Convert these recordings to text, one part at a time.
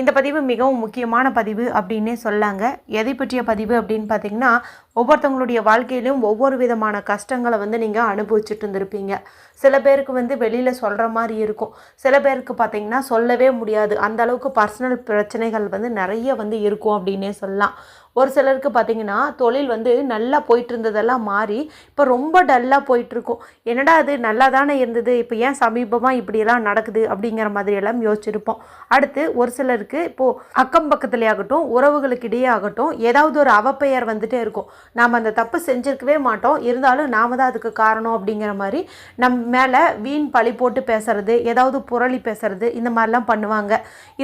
இந்த பதிவு மிகவும் முக்கியமான பதிவு அப்படின்னே சொல்லாங்க. எதை பற்றிய பதிவு அப்படின்னு பார்த்தீங்கன்னா ஒவ்வொருத்தவங்களுடைய வாழ்க்கையிலும் ஒவ்வொரு விதமான கஷ்டங்களை வந்து நீங்கள் அனுபவிச்சுட்டு இருந்திருப்பீங்க. சில பேருக்கு வந்து வெளியில் சொல்கிற மாதிரி இருக்கும். சில பேருக்கு பார்த்தீங்கன்னா சொல்லவே முடியாது. அந்த அளவுக்கு பர்சனல் பிரச்சனைகள் வந்து நிறைய வந்து இருக்கும் அப்படின்னே சொல்லலாம். ஒரு சிலருக்கு பார்த்தீங்கன்னா தொழில் வந்து நல்லா போயிட்டு இருந்ததெல்லாம் மாறி இப்போ ரொம்ப டல்லாக போயிட்டுருக்கும் என்னடா அது நல்லா தானே இருந்தது இப்போ ஏன் சமீபமாக இப்படியெல்லாம் நடக்குது அப்படிங்கிற மாதிரியெல்லாம் யோசிச்சிருப்போம். அடுத்து ஒரு சிலருக்கு இப்போது அக்கம் பக்கத்துலேயே ஆகட்டும் உறவுகளுக்கு இடையே ஆகட்டும் ஏதாவது ஒரு அவப்பெயர் வந்துட்டே இருக்கும். நாம் அந்த தப்பு செஞ்சுருக்கவே மாட்டோம். இருந்தாலும் நாம் தான் அதுக்கு காரணம் அப்படிங்கிற மாதிரி நம்ம மேலே வீண் பழி போட்டு பேசுறது ஏதாவது புரளி பேசுறது இந்த மாதிரிலாம் பண்ணுவாங்க.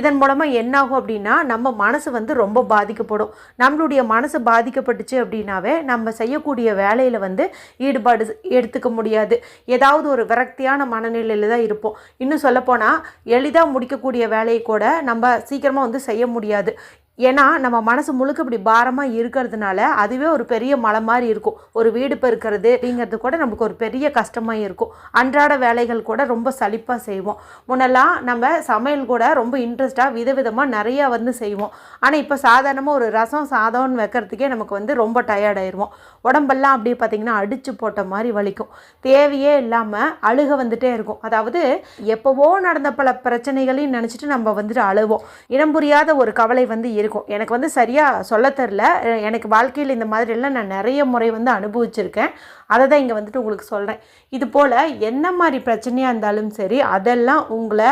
இதன் மூலமாக என்னாகும் அப்படின்னா நம்ம மனசு வந்து ரொம்ப பாதிக்கப்படும். நம்மளுடைய மனசு பாதிக்கப்பட்டுச்சு அப்படின்னாவே நம்ம செய்யக்கூடிய வேலையில் வந்து ஈடுபாடு எடுத்துக்க முடியாது. ஏதாவது ஒரு விரக்தியான மனநிலையில் தான் இருப்போம். இன்னும் சொல்லப்போனால் எளிதாக முடிக்கக்கூடிய வேலையை கூட நம்ம சீக்கிரமாக வந்து செய்ய முடியாது. ஏன்னா நம்ம மனசு முழுக்க இப்படி பாரமாக இருக்கிறதுனால அதுவே ஒரு பெரிய மலை மாதிரி இருக்கும். ஒரு வீடு பெருக்கிறது அப்படிங்கிறது கூட நமக்கு ஒரு பெரிய கஷ்டமாக இருக்கும். அன்றாட வேலைகள் கூட ரொம்ப சலிப்பாக செய்வோம். முன்னெல்லாம் நம்ம சமையல் கூட ரொம்ப இன்ட்ரெஸ்ட்டாக விதவிதமாக நிறையா வந்து செய்வோம். ஆனால் இப்போ சாதாரணமாக ஒரு ரசம் சாதம்னு வைக்கிறதுக்கே நமக்கு வந்து ரொம்ப டயர்டாயிடுவோம் உடம்பெல்லாம் அப்படியே பார்த்திங்கன்னா அடித்து போட்ட மாதிரி வலிக்கும். தேவையே இல்லாமல் அழுக வந்துட்டே இருக்கும். அதாவது எப்போவோ நடந்த பல பிரச்சனைகளையும் நினச்சிட்டு நம்ம வந்துட்டு அழுவோம். இனம் புரியாத ஒரு கவலை வந்து இருக்கும். எனக்கு வந்து சரியாக சொல்ல தெரில எனக்கு வாழ்க்கையில் இந்த மாதிரியெல்லாம் நான் நிறைய முறை வந்து அனுபவிச்சிருக்கேன். அதை தான் இங்கே வந்துட்டு உங்களுக்கு சொல்கிறேன் இது போல் என்ன மாதிரி பிரச்சனையாக இருந்தாலும் சரி அதெல்லாம் உங்களை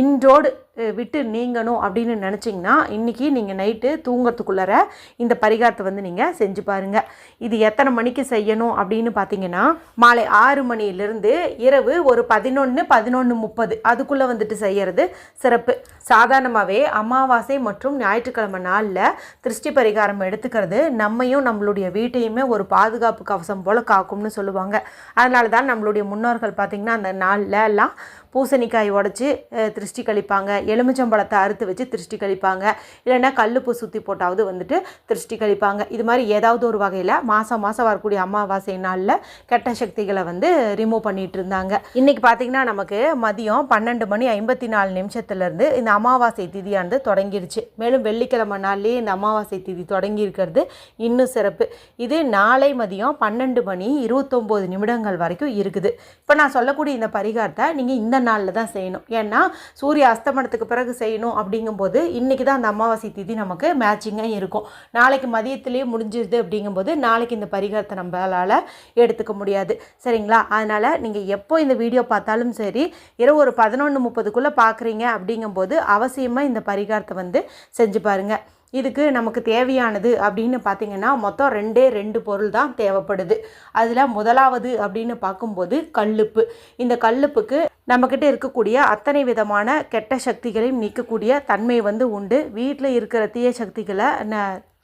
இன்றோடு விட்டு நீங்கணும் அப்படின்னு நினச்சிங்கன்னா இன்றைக்கி நீங்கள் நைட்டு தூங்கிறதுக்குள்ளார இந்த பரிகாரத்தை வந்து நீங்கள் செஞ்சு பாருங்கள் இது எத்தனை மணிக்கு செய்யணும் அப்படின்னு பார்த்தீங்கன்னா மாலை ஆறு மணியிலிருந்து இரவு ஒரு பதினொன்று பதினொன்று முப்பது அதுக்குள்ளே வந்துட்டு செய்கிறது சிறப்பு. சாதாரணமாகவே அமாவாசை மற்றும் ஞாயிற்றுக்கிழமை நாளில் திருஷ்டி பரிகாரம் எடுத்துக்கிறது நம்மையும் நம்மளுடைய வீட்டையுமே ஒரு பாதுகாப்பு கவசம் போல் காக்கும். காக்கும்னு சொல்லுவாங்க. அதனால தான் நம்மளுடைய முன்னோர்கள் பார்த்திங்கன்னா அந்த நாளில் எல்லாம் பூசணிக்காய் உடச்சி திருஷ்டி கழிப்பாங்க. எலுமிச்சம்பழத்தை அறுத்து வச்சு திருஷ்டி கழிப்பாங்க. இல்லைன்னா கல்லுப்பு சுற்றி போட்டாவது வந்துட்டு திருஷ்டி கழிப்பாங்க. இது மாதிரி ஏதாவது ஒரு வகையில் மாதம் மாதம் வரக்கூடிய அமாவாசை நாளில் கெட்ட சக்திகளை வந்து ரிமூவ் பண்ணிகிட்டு இருந்தாங்க. இன்றைக்கி பார்த்திங்கன்னா நமக்கு மதியம் பன்னெண்டு மணி ஐம்பத்தி நாலு நிமிஷத்துலேருந்து இந்த அமாவாசை திதியானது தொடங்கிடுச்சு மேலும் வெள்ளிக்கிழமை நாள்லேயே இந்த அமாவாசை திதி தொடங்கி இருக்கிறது இன்னும் சிறப்பு. இது நாளை மதியம் பன்னெண்டு மணி இருபத்தொம்போது நிமிடங்கள் வரைக்கும் இருக்குது. இப்போ நான் சொல்லக்கூடிய இந்த பரிகாரத்தை நீங்கள் இந்த நாளில் தான் செய்யணும். ஏன்னா சூரிய அஸ்தமனத்துக்கு பிறகு செய்யணும் அப்படிங்கும்போது இன்றைக்கி தான் அந்த அமாவாசை திதி நமக்கு மேட்சிங்காக இருக்கும். நாளைக்கு மதியத்திலேயே முடிஞ்சிருது அப்படிங்கும்போது நாளைக்கு இந்த பரிகாரத்தை நம்மளால் எடுத்துக்க முடியாது. சரிங்களா? அதனால் நீங்கள் எப்போ இந்த வீடியோ பார்த்தாலும் சரி இரவு ஒரு பதினொன்று முப்பதுக்குள்ளே பார்க்குறீங்க அப்படிங்கும்போது அவசியமாக இந்த பரிகாரத்தை வந்து செஞ்சு பாருங்கள் இதுக்கு நமக்கு தேவையானது அப்படின்னு பார்த்தீங்கன்னா மொத்தம் ரெண்டே ரெண்டு பொருள் தான் தேவைப்படுது. அதில் முதலாவது அப்படின்னு பார்க்கும்போது கல்லுப்பு. இந்த கல்லுப்புக்கு நம்மக்கிட்ட இருக்கக்கூடிய அத்தனை விதமான கெட்ட சக்திகளையும் நீக்கக்கூடிய தன்மை வந்து உண்டு. வீட்டில் இருக்கிற தீய சக்திகளை ந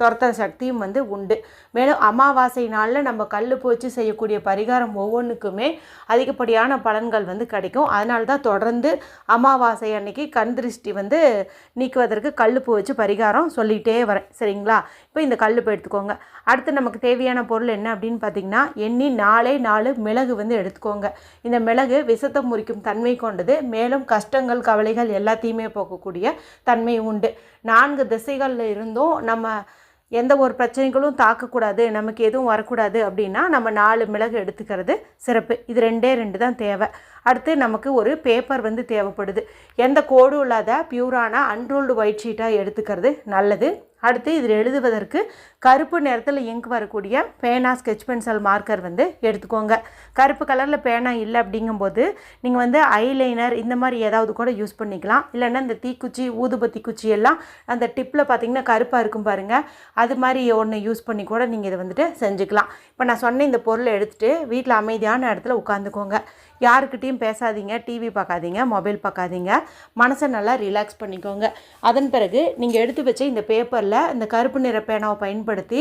துரத்துற சக்தியும் வந்து உண்டு. மேலும் அமாவாசை நாளில் நம்ம கல் வச்சு செய்யக்கூடிய பரிகாரம் ஒவ்வொன்றுக்குமே அதிகப்படியான பலன்கள் வந்து கிடைக்கும். அதனால தான் தொடர்ந்து அமாவாசை அன்னைக்கு கண் திருஷ்டி வந்து நீக்குவதற்கு கல்லுப்பு வச்சு பரிகாரம் சொல்லிகிட்டே வரேன். சரிங்களா? இப்போ இந்த கல்லுப்பு எடுத்துக்கோங்க. அடுத்து நமக்கு தேவையான பொருள் என்ன அப்படின்னு பார்த்தீங்கன்னா எண்ணி நாலே நாலு மிளகு வந்து எடுத்துக்கோங்க. இந்த மிளகு விஷத்தை முறிக்கும் தன்மை கொண்டது. மேலும் கஷ்டங்கள் கவலைகள் எல்லாத்தையுமே போக்கக்கூடிய தன்மை உண்டு. நான்கு திசைகளில் இருந்தும் நம்ம எந்த ஒரு பிரச்சனைகளும் தாக்கக்கூடாது நமக்கு எதுவும் வரக்கூடாது அப்படின்னா நம்ம நாலு மிளகு எடுத்துக்கிறது சிறப்பு. இது ரெண்டே ரெண்டு தான் தேவை. அடுத்து நமக்கு ஒரு பேப்பர் வந்து தேவைப்படுது. எந்த கோடும் இல்லாத பியூரான அன்ரோல்டு ஒயிட் ஷீட்டாக எடுத்துக்கிறது நல்லது. அடுத்து இதில் எழுதுவதற்கு கருப்பு நிறத்தில் இங்க் வரக்கூடிய பேனா ஸ்கெட்ச் பென்சில் மார்க்கர் வந்து எடுத்துக்கோங்க. கருப்பு கலரில் பேனா இல்லை அப்படிங்கும்போது நீங்கள் வந்து ஐலைனர் இந்த மாதிரி ஏதாவது கூட யூஸ் பண்ணிக்கலாம். இல்லைன்னா இந்த தீக்குச்சி ஊதுபத்தி குச்சி எல்லாம் அந்த டிப்பில் பார்த்தீங்கன்னா கருப்பாக இருக்கும் பாருங்கள் அது மாதிரி ஒன்று யூஸ் பண்ணி கூட நீங்கள் இதை வந்துட்டு செஞ்சுக்கலாம். இப்போ நான் சொன்ன இந்த பொருளை எடுத்துகிட்டு வீட்டில் அமைதியான இடத்துல உட்காந்துக்கோங்க. யாருக்கிட்டேயும் பேசாதீங்க டிவி பார்க்காதீங்க மொபைல் பார்க்காதீங்க. மனசை நல்லா ரிலாக்ஸ் பண்ணிக்கோங்க. அதன் பிறகு நீங்கள் எடுத்து வச்ச இந்த பேப்பரில் இந்த கருப்பு நிற பேனாவை பயன்படுத்தி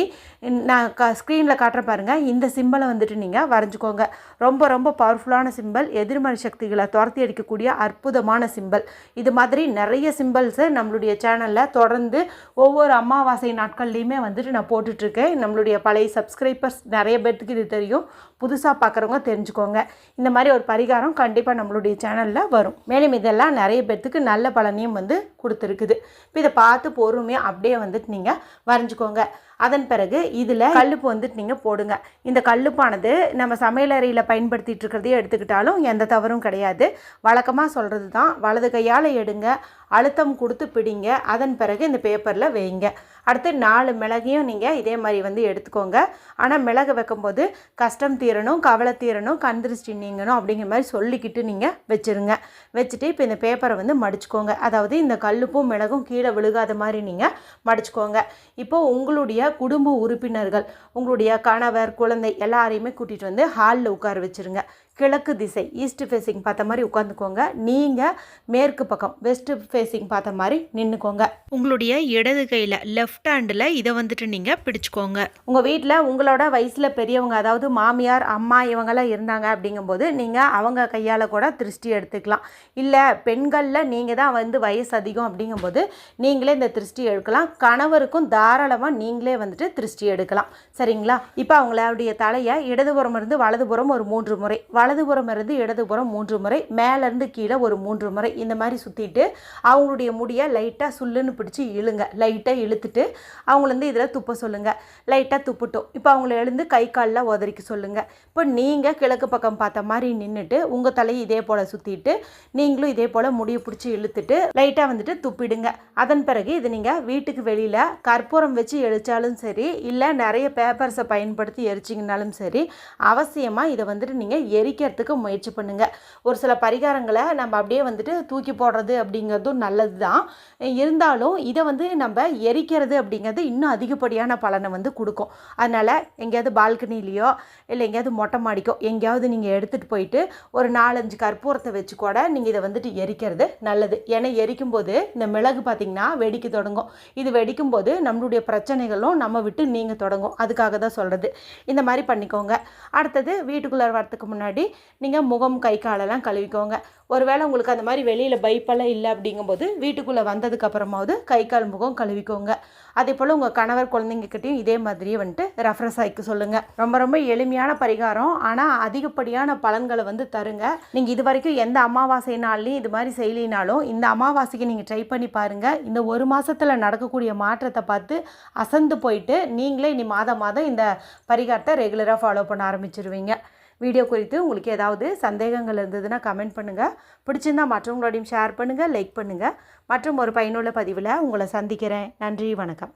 நான் க ஸ்க்ரீனில் காட்டுற பாருங்கள் இந்த சிம்பிளை வந்துட்டு நீங்கள் வரைஞ்சிக்கோங்க. ரொம்ப ரொம்ப பவர்ஃபுல்லான சிம்பிள் எதிர்மறை சக்திகளை துரத்தி அடிக்கக்கூடிய அற்புதமான சிம்பிள் இது மாதிரி நிறைய சிம்பிள்ஸை நம்மளுடைய சேனலில் தொடர்ந்து ஒவ்வொரு அமாவாசை நாட்கள்லையுமே வந்துட்டு நான் போட்டுட்ருக்கேன் நம்மளுடைய பழைய சப்ஸ்கிரைபர்ஸ் நிறைய பேர்த்துக்கு இது தெரியும். புதுசாக பார்க்குறவங்க தெரிஞ்சுக்கோங்க. இந்த மாதிரி ஒரு பரிகாரம் கண்டிப்பாக நம்மளுடைய சேனலில் வரும். மேலும் இதெல்லாம் நிறைய பேர்த்துக்கு நல்ல பலனையும் வந்து கொடுத்துருக்குது. இப்போ இதை பார்த்து பொறுமையாக அப்படியே வந்துட்டு நீங்கள் வரைஞ்சிக்கோங்க. அதன் பிறகு இதில் கல்லுப்பு வந்துட்டு நீங்கள் போடுங்க. இந்த கல்லுப்பானது நம்ம சமையலறையில் பயன்படுத்திட்டு இருக்கிறதையே எடுத்துக்கிட்டாலும் எந்த தவறும் கிடையாது. வழக்கமாக சொல்கிறது தான் வலது கையால் எடுங்க. அழுத்தம் கொடுத்து பிடிங்க. அதன் பிறகு இந்த பேப்பரில் வைங்க. அடுத்து நாலு மிளகையும் நீங்கள் இதே மாதிரி வந்து எடுத்துக்கோங்க. ஆனால் மிளகு வைக்கும்போது கஷ்டம் தீரணும் கவலை தீரணும் கண் திருஷ்டி நீங்கணும் அப்படிங்கிற மாதிரி சொல்லிக்கிட்டு நீங்கள் வச்சுருங்க. வச்சுட்டு இப்போ இந்த பேப்பரை வந்து மடிச்சுக்கோங்க. அதாவது இந்த கல்லுப்பும் மிளகும் கீழே விழுகாத மாதிரி நீங்கள் மடிச்சுக்கோங்க. இப்போ உங்களுடைய குடும்ப உறுப்பினர்கள் உங்களுடைய கணவர் குழந்தை எல்லாரையுமே கூட்டிகிட்டு வந்து ஹாலில் உட்கார வச்சுருங்க. கிழக்கு திசை ஈஸ்ட் ஃபேஸிங் பார்த்த மாதிரி உட்காந்துக்கோங்க நீங்கள் மேற்கு பக்கம் வெஸ்ட் ஃபேஸிங் பார்த்த மாதிரி நின்றுக்கோங்க உங்களுடைய இடது கையில் லெஃப்ட் ஹேண்டில் இதை வந்துட்டு நீங்கள் பிடிச்சிக்கோங்க. உங்கள் வீட்டில் உங்களோட வயசில் பெரியவங்க அதாவது மாமியார் அம்மா இவங்கெல்லாம் இருந்தாங்க அப்படிங்கும்போது நீங்கள் அவங்க கையால் கூட திருஷ்டி எடுத்துக்கலாம். இல்லை பெண்களில் நீங்கள் தான் வந்து வயசு அதிகம் அப்படிங்கும்போது நீங்களே இந்த திருஷ்டி எடுக்கலாம். கணவருக்கும் தாராளமாக நீங்களே வந்துட்டு திருஷ்டி எடுக்கலாம். சரிங்களா? இப்போ அவங்களுடைய தலையை இடதுபுறம் இருந்து வலதுபுறம் ஒரு மூன்று முறை வலதுபுறம் இருந்து இடதுபுறம் மூன்று முறை மேலேருந்து கீழே ஒரு மூன்று முறை. இந்த மாதிரி சுற்றிட்டு அவங்களுடைய முடியை லைட்டாக சுல்லுன்னு பிடிச்சி இழுங்க. லைட்டாக இழுத்துட்டு அவங்கள வந்து இதில் துப்ப சொல்லுங்கள் லைட்டாக துப்புட்டோம். இப்போ அவங்கள எழுந்து கை காலில் உதறிக்க சொல்லுங்கள் இப்போ நீங்கள் கிழக்கு பக்கம் பார்த்த மாதிரி நின்றுட்டு உங்கள் தலையை இதே போல் சுற்றிட்டு நீங்களும் இதே போல் முடியை பிடிச்சி இழுத்துட்டு லைட்டாக வந்துட்டு துப்பிடுங்க. அதன் பிறகு இது நீங்கள் வீட்டுக்கு வெளியில் கற்பூரம் வச்சு எரிச்சாலும் சரி இல்லை நிறைய பேப்பர்ஸை பயன்படுத்தி எரிச்சிங்கனாலும் சரி அவசியமாக இதை வந்துட்டு நீங்கள் எரி எரிக்கிறதுக்கு முயற்சி பண்ணுங்கள் ஒரு சில பரிகாரங்களை நம்ம அப்படியே வந்துட்டு தூக்கி போடுறது அப்படிங்கிறதும் நல்லது தான் இருந்தாலும் இதை வந்து நம்ம எரிக்கிறது அப்படிங்கிறது இன்னும் அதிகப்படியான பலனை வந்து கொடுக்கும். அதனால் எங்கேயாவது பால்கனிலேயோ இல்லை எங்கேயாவது மொட்டை மாடிக்கோ எங்கேயாவது நீங்கள் எடுத்துகிட்டு போயிட்டு ஒரு நாலஞ்சு கற்பூரத்தை வச்சு கூட நீங்கள் இதை வந்துட்டு எரிக்கிறது நல்லது. ஏன்னா எரிக்கும்போது இந்த மிளகு பார்த்திங்கன்னா வெடிக்க தொடங்கும். இது வெடிக்கும்போது நம்மளுடைய பிரச்சனைகளும் நம்ம விட்டு நீங்கள் தொடங்கும். அதுக்காக தான் சொல்கிறது இந்த மாதிரி பண்ணிக்கோங்க. அடுத்தது வீட்டுக்குள்ளே வரத்துக்கு முன்னாடி நீங்கள் முகம் கை காலெல்லாம் கழுவிக்கோங்க. ஒருவேளை உங்களுக்கு அந்த மாதிரி வெளியில் பைப்பெல்லாம் இல்லை அப்படிங்கும்போது வீட்டுக்குள்ளே வந்ததுக்கப்புறமாவது கை கால் முகம் கழுவிக்கோங்க. அதே போல் உங்கள் கணவர் குழந்தைங்கக்கிட்டையும் இதே மாதிரியே வந்துட்டு ரெஃப்ரெஷ் ஆகிக்க சொல்லுங்கள் ரொம்ப ரொம்ப எளிமையான பரிகாரம். ஆனால் அதிகப்படியான பலன்களை வந்து தருங்க. நீங்கள் இது வரைக்கும் எந்த அமாவாசை நாள்லையும் இது மாதிரி செய்யலினாலும் இந்த அமாவாசைக்கு நீங்கள் ட்ரை பண்ணி பாருங்கள் இந்த ஒரு மாதத்தில் நடக்கக்கூடிய மாற்றத்தை பார்த்து அசந்து போயிட்டு நீங்களே இனி மாதம் மாதம் இந்த பரிகாரத்தை ரெகுலராக ஃபாலோ பண்ண ஆரம்பிச்சிருவீங்க. வீடியோ குறித்து உங்களுக்கு ஏதாவது சந்தேகங்கள் இருந்ததுன்னா கமெண்ட் பண்ணுங்கள் பிடிச்சிருந்தா மற்றவங்களோடையும் ஷேர் பண்ணுங்கள் லைக் பண்ணுங்கள் மற்றும் ஒரு பயனுள்ள பதிவில் உங்களை சந்திக்கிறேன். நன்றி வணக்கம்.